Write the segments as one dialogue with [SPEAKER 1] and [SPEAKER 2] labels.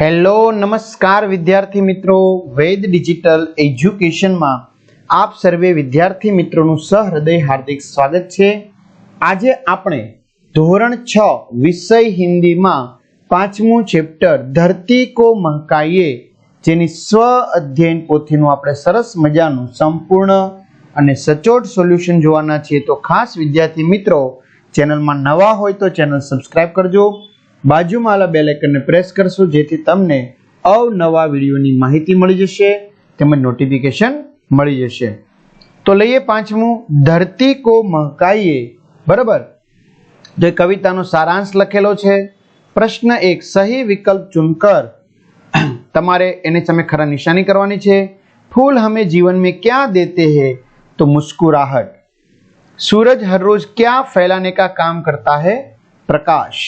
[SPEAKER 1] Hello, નમસ્કાર વિદ્યાર્થી મિત્રો. વેદ ડિજિટલ એજ્યુકેશનમાં આપ સર્વે વિદ્યાર્થી મિત્રોનું સહૃદય હાર્દિક સ્વાગત છે. આજે આપણે ધોરણ છ, વિષય હિન્દીમાં પાંચમું ચેપ્ટર, ધરતી કો મહકાઈએ જેની સ્વ અધ્યયન પોથીનું આપણે સરસ મજાનું સંપૂર્ણ અને સચોટ સોલ્યુશન જોવાના છીએ. તો ખાસ વિદ્યાર્થી મિત્રો, ચેનલમાં નવા હોય તો ચેનલ સબસ્ક્રાઇબ કરજો. બાજુમાં આલા બેલ આઇકનને પ્રેસ કરશો જેથી તમને અવનવા વિડીયોની માહિતી મળી જશે તેમજ નોટિફિકેશન મળી જશે તો લઈએ પાંચમું ધરતી કો મહકાઈએ બરાબર જે કવિતાનો સારાંશ લખેલો છે પ્રશ્ન એક સહી વિકલ્પ ચુનકર તમારે એની સામે ખરા નિશાની કરવાની છે फूल हमें जीवन में क्या देते हैं तो मुस्कुराहट सूरज हर रोज क्या फैलाने का काम करता है प्रकाश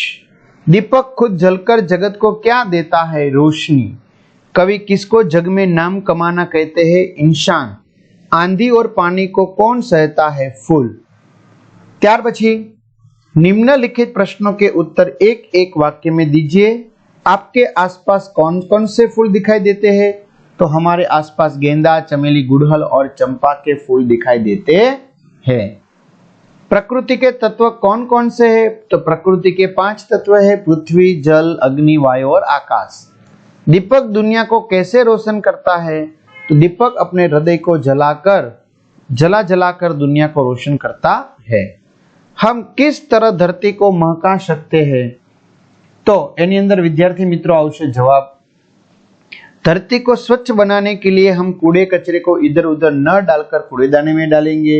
[SPEAKER 1] दीपक खुद जलकर जगत को क्या देता है रोशनी कवि किसको जग में नाम कमाना कहते हैं इंसान आंधी और पानी को कौन सहता है फूल ત્યાર પછી निम्नलिखित प्रश्नों के उत्तर एक एक वाक्य में दीजिए आपके आसपास कौन कौन से फूल दिखाई देते हैं तो हमारे आसपास गेंदा चमेली गुड़हल और चंपा के फूल दिखाई देते हैं प्रकृति के तत्व कौन कौन से हैं तो प्रकृति के पांच तत्व है पृथ्वी जल अग्नि वायु और आकाश दीपक दुनिया को कैसे रोशन करता है तो दीपक अपने हृदय को जलाकर जला जलाकर दुनिया को रोशन करता है हम किस तरह धरती को महका सकते हैं तो એની અંદર વિદ્યાર્થી મિત્રો આવશે જવાબ धरती को स्वच्छ बनाने के लिए हम कूड़े कचरे को इधर उधर न डालकर कूड़ेदाने में डालेंगे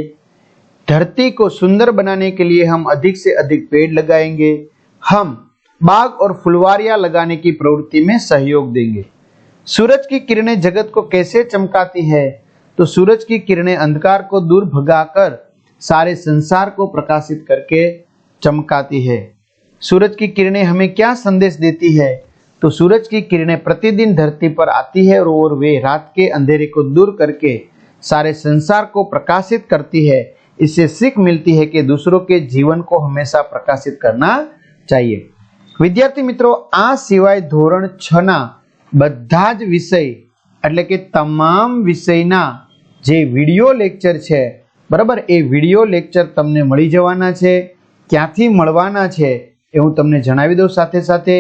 [SPEAKER 1] धरती को सुंदर बनाने के लिए हम अधिक से अधिक पेड़ लगाएँगे। हम बाग और फुलवारियाँ लगाने की प्रवृत्ति में सहयोग देंगे। सूरज की किरणें जगत को कैसे चमकाती है तो सूरज की किरणें अंधकार को दूर भगाकर सारे संसार को प्रकाशित करके चमकाती है। सूरज की किरणें हमें क्या संदेश देती है तो सूरज की किरणें प्रतिदिन धरती पर आती है और वे रात के अंधेरे को दूर करके सारे संसार को प्रकाशित करती है। इससे सीख मिलती है कि दूसरों के जीवन को हमेशा प्रकाशित करना चाहिए વિદ્યાર્થી મિત્રો આ સિવાય ધોરણ છ ના બધા જ વિષય એટલે કે તમામ વિષયના જે વિડીયો લેક્ચર છે બરાબર એ વિડીયો લેક્ચર તમને મળી જવાના છે ક્યાંથી મળવાના છે એ હું તમને જણાવી દઉં સાથે સાથે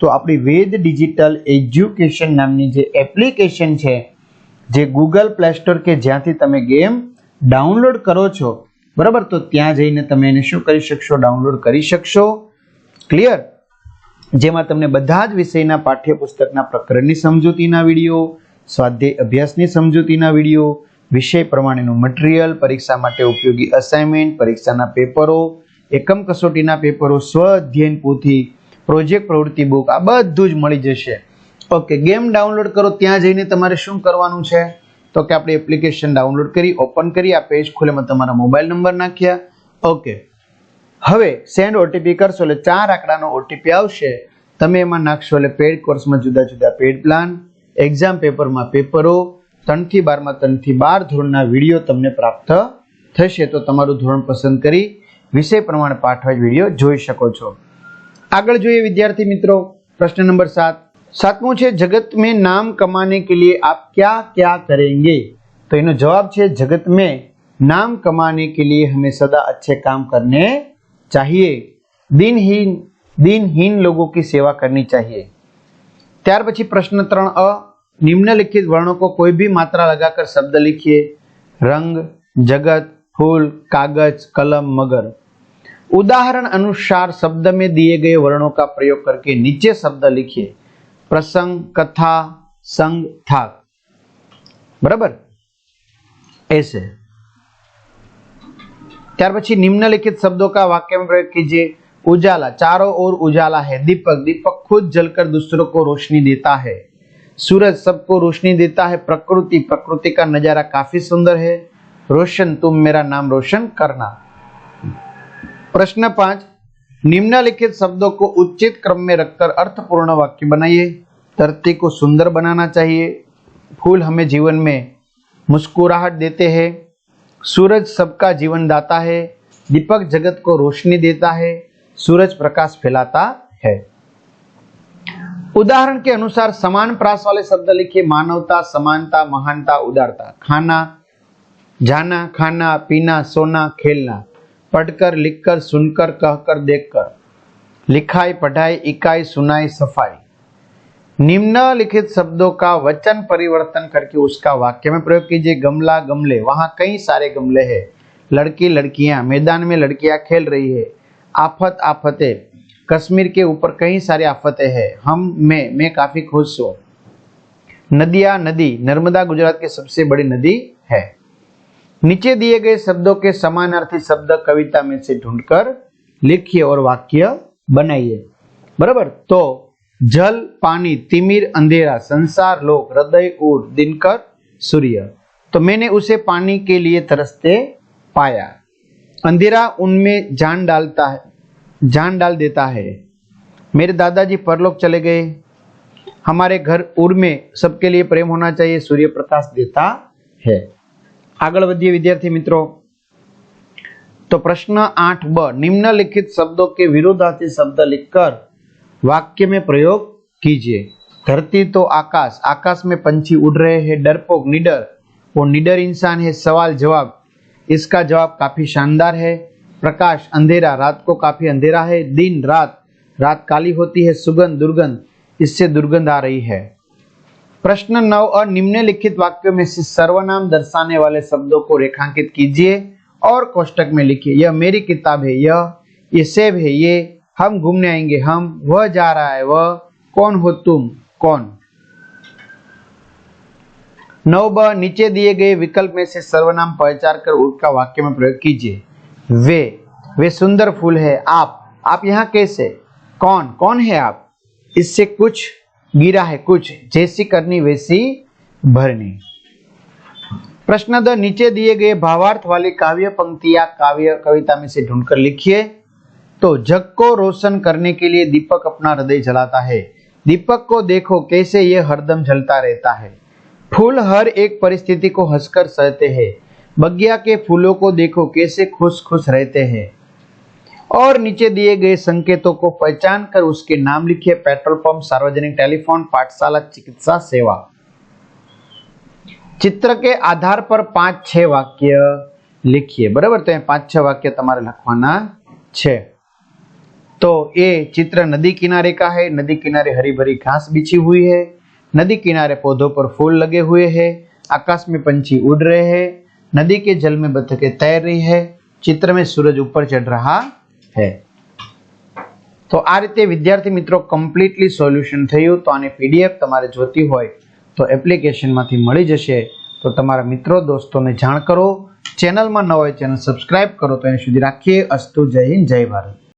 [SPEAKER 1] તો આપણી વેદ ડિજિટલ એજ્યુકેશન નામની જે એપ્લિકેશન છે જે ગૂગલ પ્લે સ્ટોર કે જ્યાંથી તમે ગેમ ડાઉનલોડ કરો છો, બરાબર? તો ત્યાં જઈને તમે એને શું કરી શકશો? ડાઉનલોડ કરી શકશો. ક્લિયર જેમાં તમને બધા જ વિષયના પાઠ્યપુસ્તકના પ્રકરણની સમજૂતીના વીડિયો, સ્વાધ્યાય અભ્યાસની સમજૂતીના વીડિયો, વિષય પ્રમાણેનું મટીરિયલ પરીક્ષા માટે ઉપયોગી અસાઇનમેન્ટ પરીક્ષાના પેપરો, એકમ કસોટીના પેપરો સ્વ અધ્યયન પોથી પ્રોજેક્ટ પ્રવૃત્તિ બુક આ બધું જ મળી જશે. ઓકે ગેમ ડાઉનલોડ કરો, ત્યાં જઈને તમારે શું કરવાનું છે? તો કે આપણે એપ્લિકેશન ડાઉનલોડ કરી ઓપન કરી, આ પેજ ખોલેમાં તમારા મોબાઈલ નંબર નાખ્યા. ઓકે હવે સેન્ડ ઓટીપી કરશો એટલે ચાર આંકડાનો ઓટીપી આવશે. તમે એમાં નાખશો એટલે પેડ કોર્સમાં જુદા જુદા પેડ પ્લાન એક્ઝામ પેપરમાં પેપરો, ત્રણથી બારમાં, ત્રણથી બાર ધોરણના વીડિયો તમને પ્રાપ્ત થશે. તો તમારું ધોરણ પસંદ કરી વિષય પ્રમાણે પાઠવાજ વીડિયો જોઈ શકો છો. આગળ જોઈએ વિદ્યાર્થી મિત્રો, પ્રશ્ન નંબર સાત. સાતમું છે જગત में नाम कमाने के लिए आप क्या क्या करेंगे तो इनो जवाब છે जगत में नाम कमाने के लिए हमें सदा अच्छे काम करने चाहिए दिनहीन दिनहीन लोगों की सेवा करनी चाहिए ત્યાર પછી પ્રશ્ન ત્રણ અ निम्नलिखित वर्णों को कोई भी मात्रा लगाकर शब्द लिखिए रंग जगत फूल कागज कलम मगर उदाहरण अनुसार शब्द में दिए गए वर्णों का प्रयोग करके नीचे शब्द लिखिए प्रसंग कथा संग थाक बराबर ऐसे ત્યાર પછી निम्नलिखित शब्दों का वाक्य में प्रयोग कीजिए उजाला चारों ओर उजाला है दीपक दीपक खुद जलकर दूसरों को रोशनी देता है सूरज सबको रोशनी देता है प्रकृति प्रकृति का नजारा काफी सुंदर है रोशन तुम मेरा नाम रोशन करना प्रश्न पांच निम्नलिखित शब्दों को उचित क्रम में रखकर अर्थपूर्ण वाक्य बनाइए। धरती को सुंदर बनाना चाहिए। फूल हमें जीवन में मुस्कुराहट देते हैं। सूरज सबका जीवन दाता है। दीपक जगत को रोशनी देता है। सूरज प्रकाश फैलाता है। उदाहरण के अनुसार समान प्रास वाले शब्द लिखिए। मानवता, समानता, महानता, उदारता। खाना, जाना, खाना, पीना, सोना, खेलना। पढ़कर, लिखकर, सुनकर, कहकर, देखकर। लिखाई, पढ़ाई, इकाई, सुनाई, सफ़ाई। निम्नलिखित शब्दों का वचन परिवर्तन करके उसका वाक्य में प्रयोग कीजिए। गमला, गमले। वहाँ कई सारे गमले हैं। लड़की, लड़कियाँ। मैदान में लड़कियाँ खेल रही है। आफत, आफतें। कश्मीर के ऊपर कई सारी आफतें हैं। हम, मैं मैं काफ़ी खुश हूँ। नदिया, नदी। नर्मदा गुजरात की सबसे बड़ी नदी है। नीचे दिए गए शब्दों के समानार्थी शब्द कविता में से ढूंढकर लिखिए और वाक्य बनाइए। बराबर? तो जल, पानी, तिमिर, अंधेरा, संसार, लोक, हृदय उर दिनकर, सूर्य। तो मैंने उसे पानी के लिए तरसते पाया। अंधेरा उनमें जान डालता है, जान डाल देता है। मेरे दादाजी परलोक चले गए। हमारे घर उर में सबके लिए प्रेम होना चाहिए सूर्य प्रकाश देता है। આગળ વધીએ વિદ્યાર્થી મિત્રો तो प्रश्न आठ ब निम्नलिखित शब्दों के विरोधार्थी शब्द लिखकर वाक्य में प्रयोग कीजिए धरती तो आकाश आकाश में पंछी उड़ रहे हैं डरपोक निडर वो निडर इंसान है सवाल जवाब इसका जवाब काफी शानदार है प्रकाश अंधेरा रात को काफी अंधेरा है दिन रात रात काली होती है सुगंध दुर्गंध इससे दुर्गंध आ रही है प्रश्न नौ और निम्नलिखित वाक्यों में से सर्वनाम दर्शाने वाले शब्दों को रेखांकित कीजिए और कोष्टक में लिखिए, यह मेरी किताब है, यह, ये सेब है, ये, हम घूमने आएँगे, हम, वह जा रहा है, वह, कौन हो तुम, कौन? नौ, ब, नीचे दिए गए विकल्प में से सर्वनाम पहचान कर उसका वाक्य में प्रयोग कीजिए। वे वे सुंदर फूल है, आप आप यहाँ कैसे? कौन कौन है आप? इससे कुछ गिरा है कुछ, जैसी करनी वैसी भरनी। प्रश्न द नीचे दिए गए भावार्थ वाली काव्य पंक्तियाँ काव्य कविता में से ढूंढकर लिखिए। तो जग को रोशन करने के लिए दीपक अपना हृदय जलाता है। दीपक को देखो कैसे ये हरदम जलता रहता है। फूल हर एक परिस्थिति को हंसकर सहते हैं। बगिया के फूलों को देखो कैसे खुश खुश रहते हैं। और नीचे दिए गए संकेतों को पहचान कर उसके नाम लिखिए पेट्रोल पंप, सार्वजनिक टेलीफोन, पाठशाला, चिकित्सा सेवा। चित्र के आधार पर पाँच, छह वाक्य लिखिए। बराबर तो पाँच, छह वाक्य तुम्हारे लिखवाना छे तो ये चित्र नदी किनारे का है। नदी किनारे हरी भरी घास बिछी हुई है। नदी किनारे पौधों पर फूल लगे हुए हैं। आकाश में पंछी उड़ रहे हैं। नदी के जल में बतखें तैर रही है। चित्र में सूरज ऊपर चढ़ रहा है તો આ રીતે વિદ્યાર્થી મિત્રો કમ્પ્લીટલી સોલ્યુશન થયું. તો આની પીડીએફ તમારે જોતી હોય તો એપ્લિકેશનમાંથી મળી જશે. તો તમારા મિત્રો, દોસ્તોને જાણ કરો. ચેનલમાં ન હોય ચેનલ સબસ્ક્રાઇબ કરો. તો એની સુધી રાખીએ. અસ્તુ જય હિન્દ, જય ભારત.